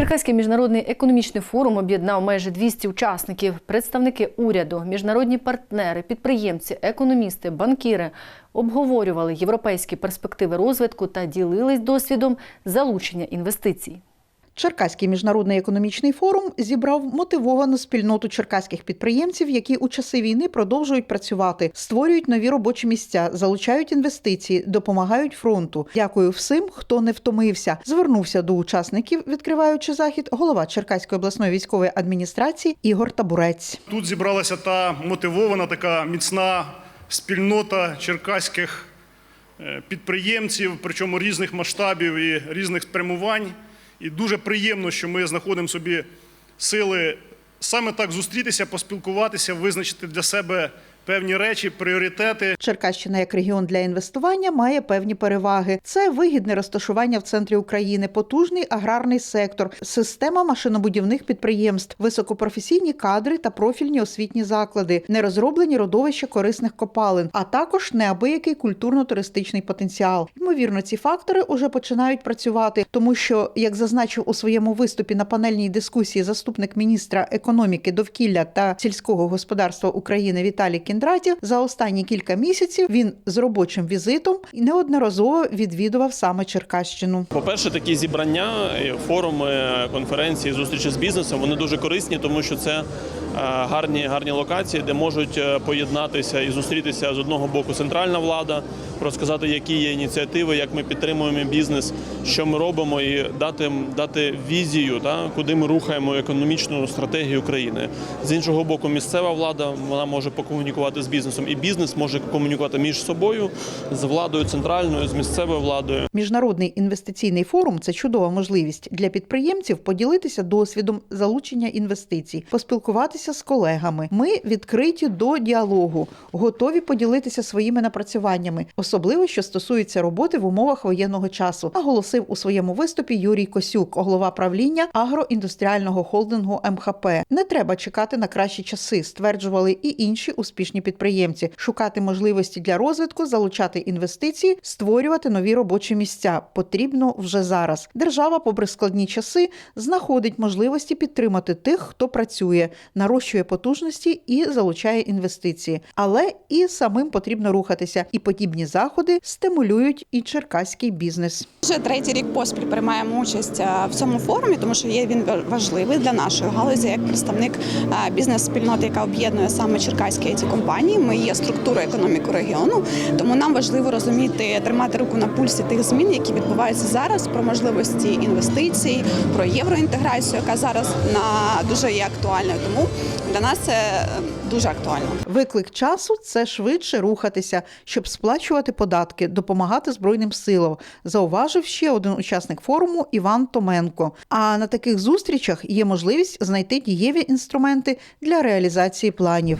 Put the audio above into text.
Черкаський міжнародний економічний форум об'єднав майже 200 учасників. Представники уряду, міжнародні партнери, підприємці, економісти, банкіри обговорювали європейські перспективи розвитку та ділились досвідом залучення інвестицій. Черкаський міжнародний економічний форум зібрав мотивовану спільноту черкаських підприємців, які у часи війни продовжують працювати, створюють нові робочі місця, залучають інвестиції, допомагають фронту. Дякую всім, хто не втомився. Звернувся до учасників, відкриваючи захід, голова Черкаської обласної військової адміністрації Ігор Табурець. Тут зібралася та мотивована, така міцна спільнота черкаських е, підприємців, причому різних масштабів і різних спрямувань. І дуже приємно, що ми знаходимо собі сили саме так зустрітися, поспілкуватися, визначити для себе певні речі, пріоритети. Черкащина як регіон для інвестування має певні переваги. Це вигідне розташування в центрі України, потужний аграрний сектор, система машинобудівних підприємств, високопрофесійні кадри та профільні освітні заклади, нерозроблені родовища корисних копалин, а також неабиякий культурно-туристичний потенціал. Ймовірно, ці фактори уже починають працювати, тому що, як зазначив у своєму виступі на панельній дискусії заступник міністра економіки, довкілля та сільського господарства України Віталій Кіндратів, за останні кілька місяців він з робочим візитом неодноразово відвідував саме Черкащину. По-перше, такі зібрання, е, форуми, конференції, зустрічі з бізнесом вони дуже корисні, тому що це е, гарні, гарні локації, де можуть е, поєднатися і зустрітися з одного боку центральна влада, розказати, які є ініціативи, як ми підтримуємо бізнес, що ми робимо, і дати, дати візію, та, куди ми рухаємо економічну стратегію країни. З іншого боку, місцева влада вона може покомунікувати з бізнесом, і бізнес може комунікувати між собою з владою центральною, з місцевою владою. Міжнародний інвестиційний форум це чудова можливість для підприємців поділитися досвідом залучення інвестицій, поспілкуватися з колегами. Ми відкриті до діалогу, готові поділитися своїми напрацюваннями, особливо що стосується роботи в умовах воєнного часу, наголосив у своєму виступі Юрій Косюк, голова правління агроіндустріального холдингу МХП. Не треба чекати на кращі часи, стверджували і інші успішні підприємці, шукати можливості для розвитку, залучати інвестиції, створювати нові робочі місця. Потрібно вже зараз. Держава, попри складні часи, знаходить можливості підтримати тих, хто працює, нарощує потужності і залучає інвестиції. Але і самим потрібно рухатися. І подібні заходи стимулюють і черкаський бізнес. Вже третій рік поспіль приймаємо участь в цьому форумі, тому що є він важливий для нашої галузі як представник бізнес-спільноти, яка об'єднує саме черкаські it компанії. Ми є структурою економіки регіону, тому нам важливо розуміти, тримати руку на пульсі тих змін, які відбуваються зараз, про можливості інвестицій, про євроінтеграцію, яка зараз на дуже є актуальною. Тому для нас це е, дуже актуально. Виклик часу це швидше рухатися, щоб сплачувати податки, допомагати збройним силам. Зауважив ще один учасник форуму Іван Томенко. А на таких зустрічах є можливість знайти дієві інструменти для реалізації планів.